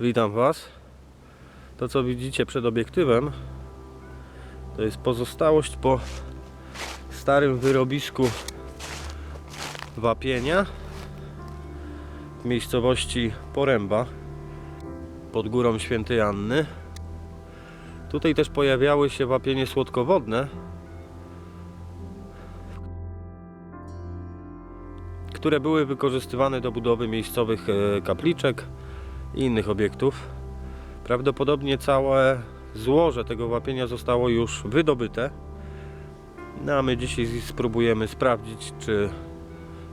Witam Was. To co widzicie przed obiektywem to jest pozostałość po starym wyrobisku wapienia w miejscowości Poręba pod górą Świętej Anny. Tutaj też pojawiały się wapienie słodkowodne, które były wykorzystywane do budowy miejscowych e, kapliczek i innych obiektów. Prawdopodobnie całe złoże tego wapienia zostało już wydobyte. No a my dzisiaj spróbujemy sprawdzić, czy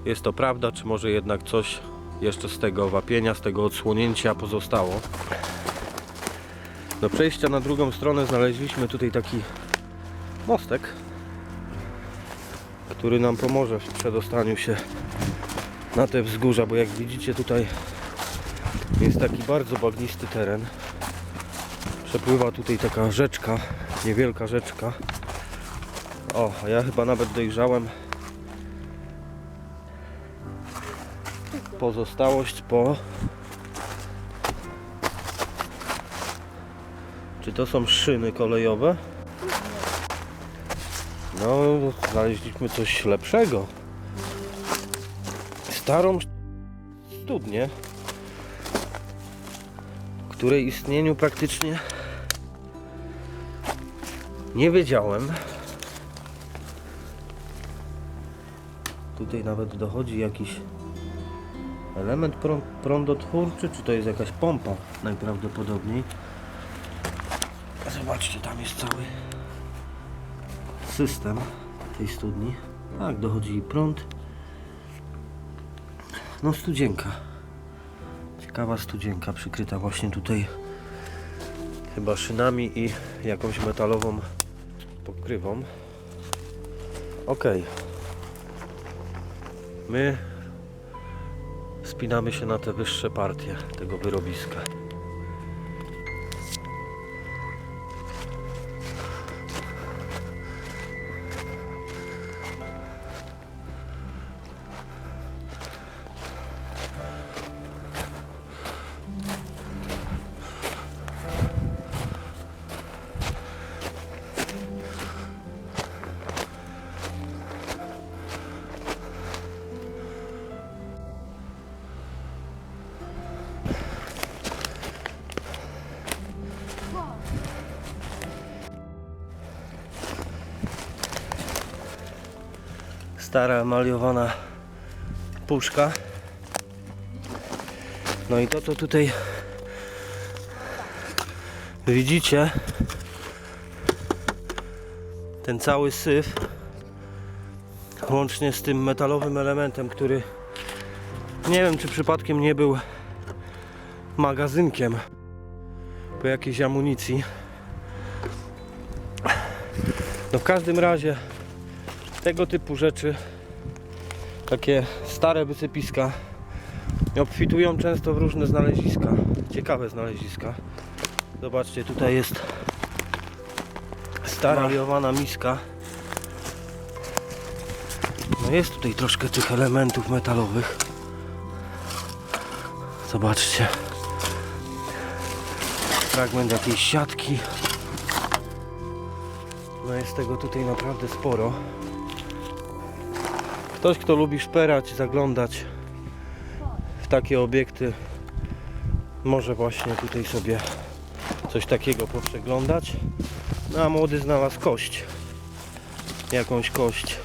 jest to prawda, czy może jednak coś jeszcze z tego wapienia, z tego odsłonięcia pozostało. Do przejścia na drugą stronę znaleźliśmy tutaj taki mostek, który nam pomoże w przedostaniu się na te wzgórza, bo jak widzicie tutaj jest taki bardzo bagnisty teren. Przepływa tutaj taka rzeczka, niewielka rzeczka. O, a ja chyba nawet dojrzałem pozostałość po Czy to są szyny kolejowe? No, znaleźliśmy coś lepszego. Starą studnię, której istnieniu praktycznie nie wiedziałem. Tutaj nawet dochodzi jakiś element prą- prądotwórczy, czy to jest jakaś pompa najprawdopodobniej. Zobaczcie, tam jest cały system tej studni. Tak, dochodzi prąd. No studzienka. Ciekawa studzienka przykryta właśnie tutaj chyba szynami i jakąś metalową pokrywą. Ok. My spinamy się na te wyższe partie tego wyrobiska. Stara emaliowana puszka. No i to co tutaj widzicie, ten cały syf, łącznie z tym metalowym elementem, który nie wiem czy przypadkiem nie był magazynkiem po jakiejś amunicji. No w każdym razie tego typu rzeczy, takie stare wysypiska, obfitują często w różne znaleziska, ciekawe znaleziska. Zobaczcie, tutaj jest stara maliowana miska. No jest tutaj troszkę tych elementów metalowych. Zobaczcie. Fragment jakiejś siatki. No jest tego tutaj naprawdę sporo. Ktoś, kto lubi szperać, zaglądać w takie obiekty, może właśnie tutaj sobie coś takiego poprzeglądać. No a młody znalazł kość. Jakąś kość.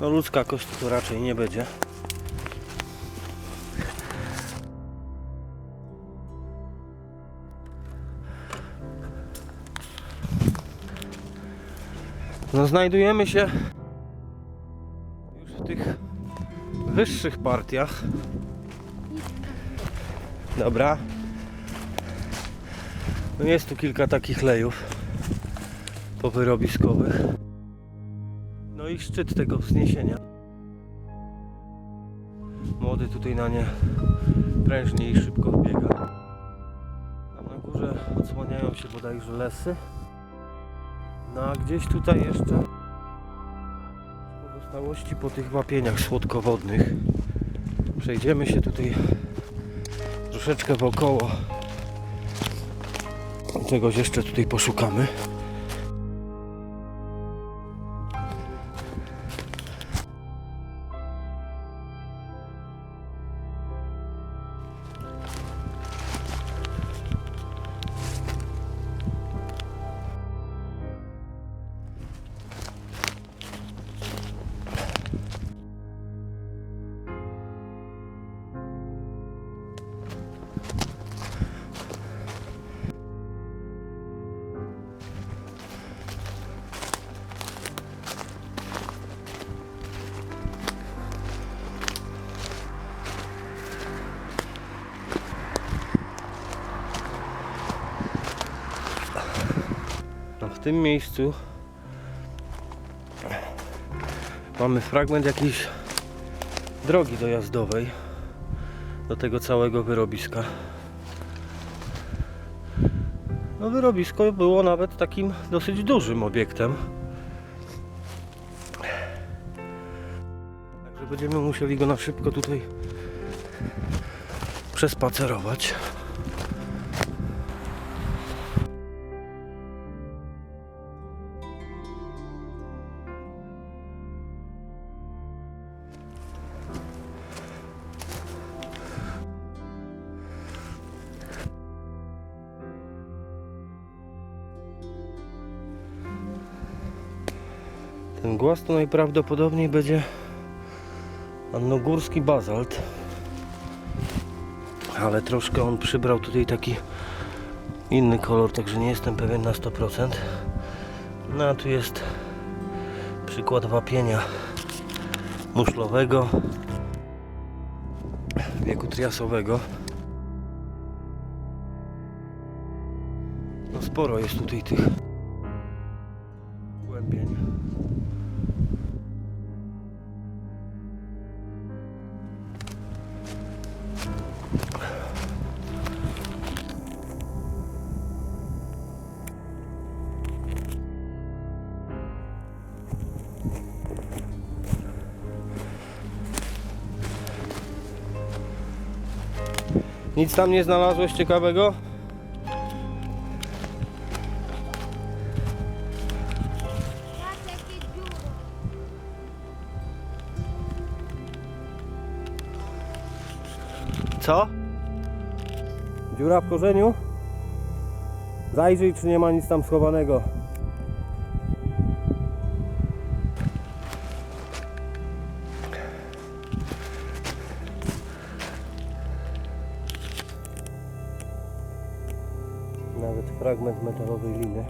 No ludzka kość to raczej nie będzie. No znajdujemy się już w tych wyższych partiach. Dobra. No jest tu kilka takich lejów powyrobiskowych. No i szczyt tego wzniesienia. Młody tutaj na nie prężnie i szybko wbiega. Tam na górze odsłaniają się bodajże lesy. No a gdzieś tutaj jeszcze Pozostałości po tych łapieniach słodkowodnych. Przejdziemy się tutaj troszeczkę wokoło. Czegoś jeszcze tutaj poszukamy. Tym miejscu mamy fragment jakiejś drogi dojazdowej do tego całego wyrobiska. No wyrobisko było nawet takim dosyć dużym obiektem. Także będziemy musieli go na szybko tutaj przespacerować. Ten głaz to najprawdopodobniej będzie annogórski bazalt. Ale troszkę on przybrał tutaj taki inny kolor, także nie jestem pewien na 100%. No a tu jest przykład wapienia muszlowego wieku triasowego. No sporo jest tutaj tych głębień. Nic tam nie znalazłeś ciekawego? Co? Dziura w korzeniu? Zajrzyj, czy nie ma nic tam schowanego. Fragment metalowej liny.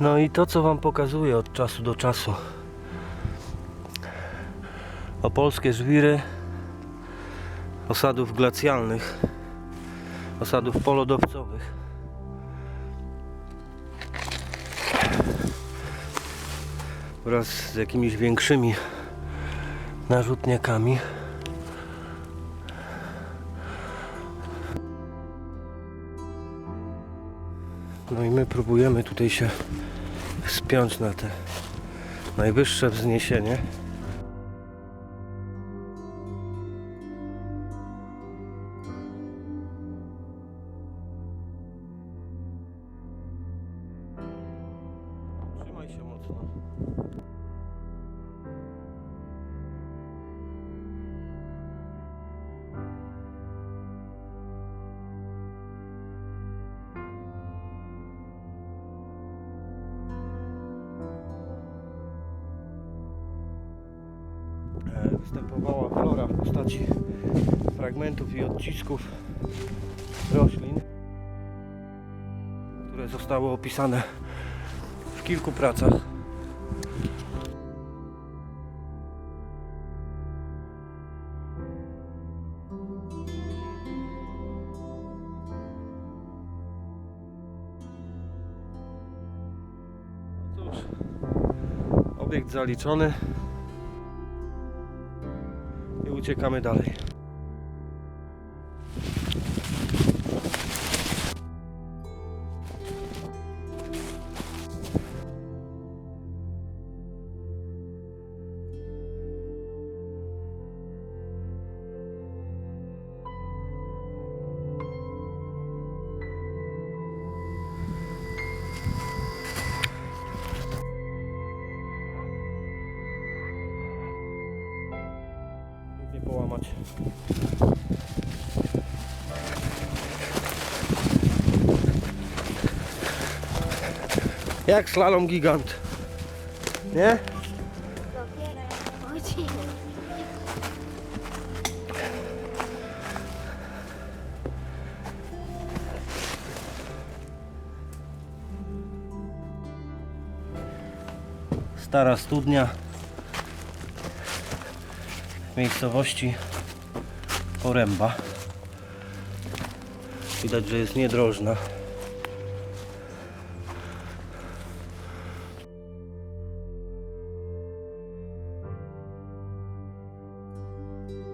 No i to, co Wam pokazuję od czasu do czasu. Opolskie żwiry osadów glacjalnych, osadów polodowcowych. Wraz z jakimiś większymi narzutniakami. No i my próbujemy tutaj się wspiąć na te najwyższe wzniesienie. Trzymaj się mocno. E, występowała flora w postaci fragmentów i odcisków roślin, które zostały opisane w kilku pracach. No obiekt zaliczony uciekamy dalej. Jak slalom gigant. Nie? Stara studnia w miejscowości Poręba. Widać, że jest niedrożna.